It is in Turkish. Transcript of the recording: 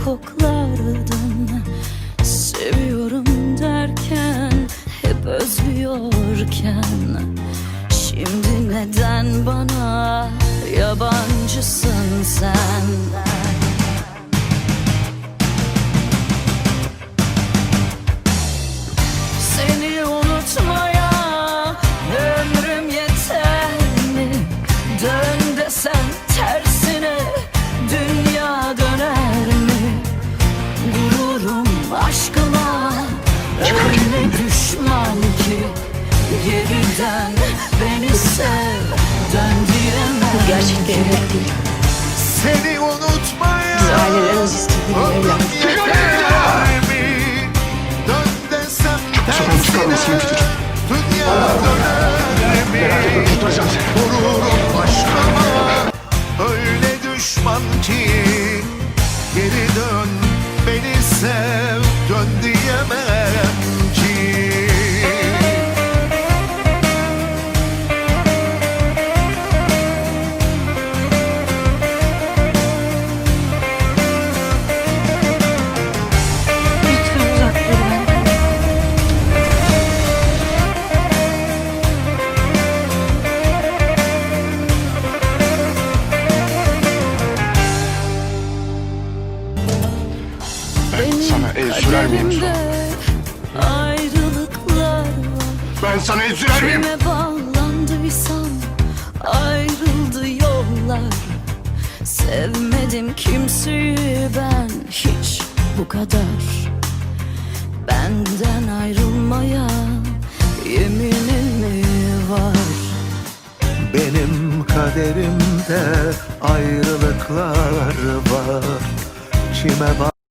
öper koklardın Seviyorum derken hep özlüyorken. Şimdi neden bana yabancısın sen öyle düşman ki Geriden beni sev dön diyemem Gerçekten evlilik değil. Seni unutmaya Biz ailelerimiz istediği mi? Dön desem Sokağın çıkarmasın lütfen. Dünya döner mi? Tutturacağım seni. Vururum aşkıma Öyle düşman ki Geri dön beni sev el sürer miyim? Ayrılıklar var. Ben sana el sürer miyim? Kime bağlandıysam ayrıldı yollar. Sevmedim kimseyi ben hiç bu kadar. Benden ayrılmaya yeminin mi var? Benim kaderimde ayrılıklar var. Kime